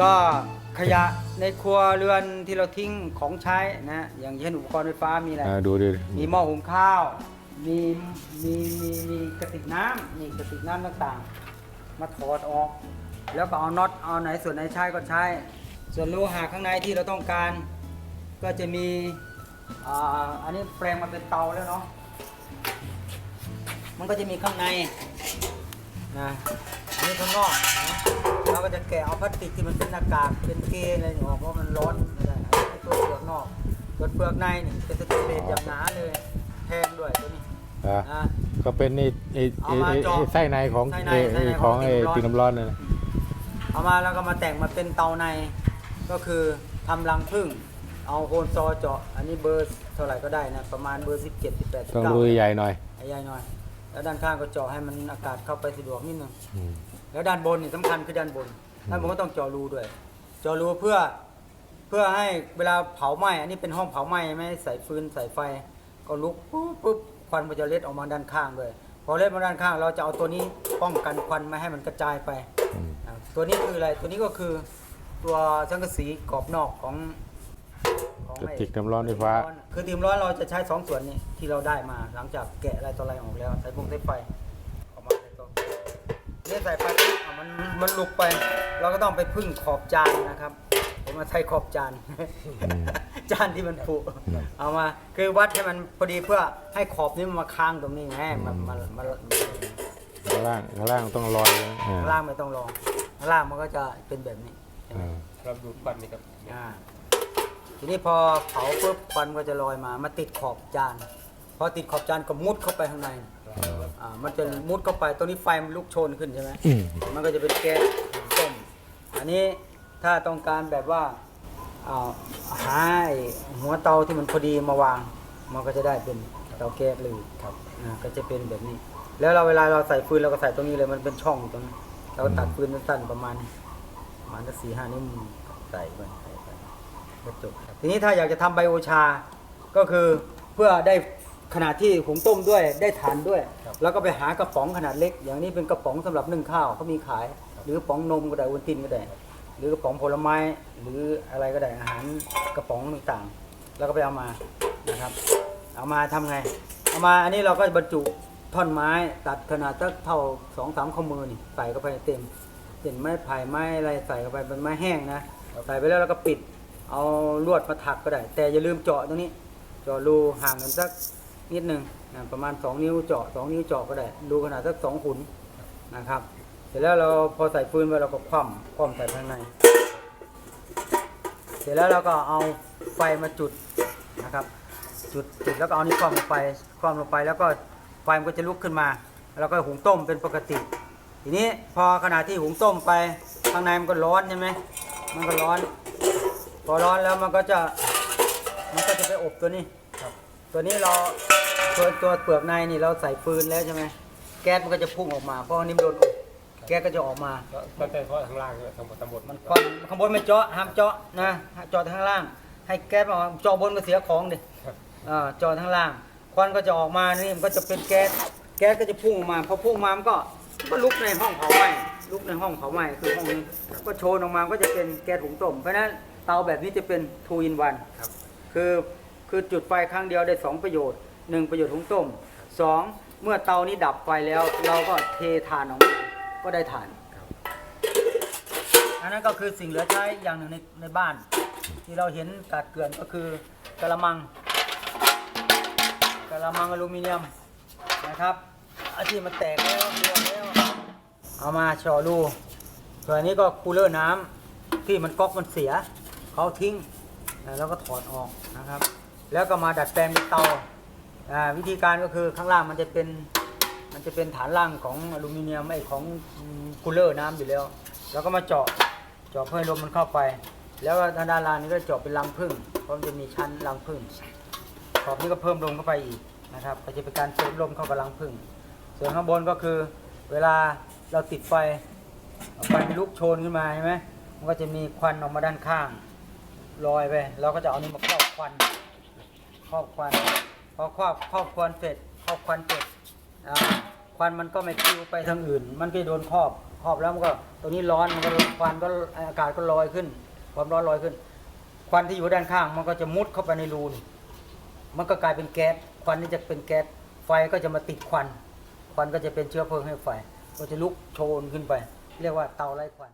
ก็ขยะในครัวเรือนที่เราทิ้งของใช้นะอย่างเช่นอุปกรณ์ไฟฟ้ามีอะไร อ่าดูดิมีหม้อหุงข้าว มีมีมีมีกระติกน้ำนี่กระติกน้ำต่างๆ มาถอดออก แล้วก็เอาน็อตเอาไหนส่วนไหนใช้ก็ใช้ ส่วนโลหะข้างในที่เราต้องการ ก็จะมีอ่าอันนี้แปลงมาเป็นเตาแล้วเนาะมันก็จะมีข้างในนะอันนี้ข้างนอกนะ เราก็จะแกะเอาพลาสติกที่มันเป็นหน้ากากเป็นเกลอะไรออกเพราะมันร้อนไม่ได้อันนี้ตัวเปลือกนอกส่วนเปลือกในนี่เป็นสแตนเลสอย่างหนาเลยแพงด้วยตัวนี้อ่านะ ก็เป็นไอ้ไอ้ไอ้เอามาไอ้เจาะไอ้ไส้ในของไส้ในไอ้ไส้ในไอ้ขขอองงไอ้ติ่ติ่งงน้ำน้ำร้ร้ออนนนั่นน่ะเอามาแล้วก็มาแต่งมาเป็นเตาในก็คือทำรังผึ้งเอาโคนซอเจาะ อันนี้เบอร์เท่าไหร่ก็ได้นะประมาณเบอร์17 18 ต้อง19รูใหญ่หน่อย ใหญ่หน่อย แล้วด้านข้างก็เจาะให้มันอากาศเข้าไปสะดวกนิดนึง อืม แล้วด้านบนนี่สำคัญคือด้านบนด้านบนก็ต้องเจาะรูด้วย เจาะรูเพื่อเพื่อให้เวลาเผาไหม้อันนี้เป็นห้องเผาไหม้ไหมใส่ฟืนใส่ไฟ ก็ลุกปุ๊บปุ๊บควันมันจะเล็ดออกมาด้านข้างด้วยพอเล็ดมาด้านข้าง เราจะเอาตัวนี้ป้องกันควันไม่ให้มันกระจายไปอืมอ่าตัวนี้คืออะไรตัวนี้ก็คือตัวสังกะสีกรอบนอกของของกระไอ้ ติกน้ำร้อนไฟฟ้า คือทีมร้อนเราจะใช้สองส่วนนี้ที่เราได้มาหลังจากแกะอะไรต่ออะไรออกแล้วใส่พวงใส่ไฟออกมาใส่ตัว นี่ใส่ไฟปุ๊บอะมันมันลุกไป เราก็ต้องไปพึ่งขอบจานนะครับ ผมมาใช้ขอบจาน จานที่มันผุเอามาคือวัดให้มันพอดีเพื่อให้ขอบนี้มันมาค้างตรงนี้ไงมันมันมันข้างล่างข้างล่างต้องลอยนะอ่าข้างล่างไม่ต้องลองข้างล่างมันก็จะเป็นแบบนี้อ่าเราดูดควันนี่ครับอ่าทีนี้พอเผาปุ๊บควันก็จะลอยมา มาติดขอบจาน พอติดขอบจานก็มุดเข้าไปข้างใน อ่ามันจะมุดเข้าไปตรงนี้ไฟมันลุกโชนขึ้นใช่ไหมอืมมันก็จะเป็นแก๊สส้มอันนี้ถ้าต้องการแบบว่าอ่าหาไอ้หัวเตาที่มันพอดีมาวาง มันก็จะได้เป็นเตาแก๊สเลยครับอ่าก็จะเป็นแบบนี้ แล้วเราเวลาเราใส่ฟืนเราก็ใส่ตรงนี้เลยมันเป็นช่องตรงนี้เราก็ตัดฟืนสั้นๆประมาณนี้ประมาณสักสี่ห้านิ้วใส่ไปใส่ไปก็จบทีนี้ถ้าอยากจะทำไบโอชาก็คือเพื่อได้ ขนาดที่หุงต้มด้วยได้ทานด้วยแล้วก็ไปหากระป๋องขนาดเล็ก อย่างนี้เป็นกระป๋องสำหรับนึ่งข้าวเขามีขาย หรือกระป๋องนมก็ได้วุ้นตินก็ได้ หรือกระป๋องผลไม้หรืออะไรก็ได้อาหารกระป๋องต่างๆ แล้วก็ไปเอามานะครับ เอามาทำไง เอามาอันนี้เราก็บรรจุท่อนไม้ตัดขนาดสักเท่าสองสามข้อมือนี่ใส่เข้าไปเต็มเป็นไม้ไผ่ไม้อะไรใส่เข้าไปเป็นไม้แห้งนะใส่ไปแล้วเราก็ปิด เอาลวดมาถักก็ได้ แต่อย่าลืมเจาะตรงนี้ เจาะรูห่างกันสัก นิดหนึ่งนะประมาณ 2 นิ้วเจาะ2นิ้วเจาะก็ได้รูขนาดสักสองขุนนะครับ เสร็จแล้วเราพอใส่ฟืนไปเราก็คว่ำคว่ำใส่ข้างใน เสร็จแล้วเราก็เอาไฟมาจุดนะครับ จุดจุดแล้วก็เอานี่คว่ำลงไปคว่ำลงไปแล้วก็ไฟมันก็จะลุกขึ้นมา แล้วก็หุงต้มเป็นปกติ ทีนี้พอขณะที่หุงต้มไปข้างในมันก็ร้อนใช่ไหมมันก็ร้อน พอร้อนแล้วมันก็จะมันก็จะไปอบตัวนี้ ตัวนี้เราตัวตัวเปลือกในนี่เราใส่ฟืนแล้วใช่ไหมแก๊สมันก็จะพุ่งออกมาเพราะอันนี้มันโดนอบแก๊สก็จะออกมา ก็แต่เพราะข้างล่างเนี่ยทางบนตำบลมันควันข้างบนไม่เจาะห้ามเจาะนะเจาะแต่ข้างล่าง ให้แก๊สมาเจาะบนก็เสียของดิครับอ่าเจาะข้างล่าง ควันก็จะออกมานี่มันก็จะเป็นแก๊สแก๊สก็จะพุ่งออกมาพอพุ่งมามันก็ก็ลุกในห้องเผาไหม้ลุกในห้องเผาไหม้คือห้องนี้ก็โชนออกมาก็จะเป็นแก๊สหุงต้มเพราะฉะนั้นเตาแบบนี้จะเป็น two in one ครับคือ คือจุดไฟครั้งเดียวได้สองประโยชน์หนึ่งประโยชน์หุงต้มสองเมื่อเตานี้ดับไฟแล้ว เราก็เทถ่านออกมาก็ได้ถ่านอันนั้นก็คือสิ่งเหลือใช้อย่างหนึ่งในในบ้าน ที่เราเห็นกาดเกลื่อนก็คือกระมังกระมังอลูมิเนียมนะครับอาที่มันแตกแล้วรวมแล้วเอามาชอรูส่วนอันนี้ก็คูลเลอร์น้ำที่มันก๊อกมันเสียเขาทิ้งอ่าแล้วก็ถอดออกนะครับ แล้วก็มาดัดแปลงเป็นเตาอ่าวิธีการก็คือข้างล่างมันจะเป็นมันจะเป็นฐานล่างของอลูมิเนียมไอของคูลเลอร์น้ำอยู่แล้ว แล้วก็มาเจาะเจาะเพื่อลมมันเข้าไป แล้วทางด้านล่างนี้ก็เจาะเป็นรังผึ้งเพราะมันจะมีชั้นรังผึ้งขอบนี้ก็เพิ่มลมเข้าไปอีกนะครับก็จะเป็นการเสริมลมเข้ากับรังผึ้งส่วนข้างบนก็คือเวลาเราติดไฟไฟลุกโชนขึ้นมาใช่ไหมมันก็จะมีควันออกมาด้านข้างลอยไปเราก็จะเอานี้มาครอบควัน ครอบควันพอครอบครอบควันเสร็จครอบควันเสร็จอ่าพควันมันก็ไม่คิวไปทางอื่น มันก็โดนครอบครอบแล้วมันก็ตัวนี้ร้อนมันก็ควันก็อากาศก็ลอยขึ้น ความร้อนลอยขึ้น ควันที่อยู่ด้านข้างมันก็จะมุดเข้าไปในรูนมันก็กลายเป็นแก๊สควันนี่จะเป็นแก๊สไฟก็จะมาติดควัน ควันก็จะเป็นเชื้อเพลิงให้ไฟ ก็จะลุกโชนขึ้นไป เรียกว่าเตาไร้ควัน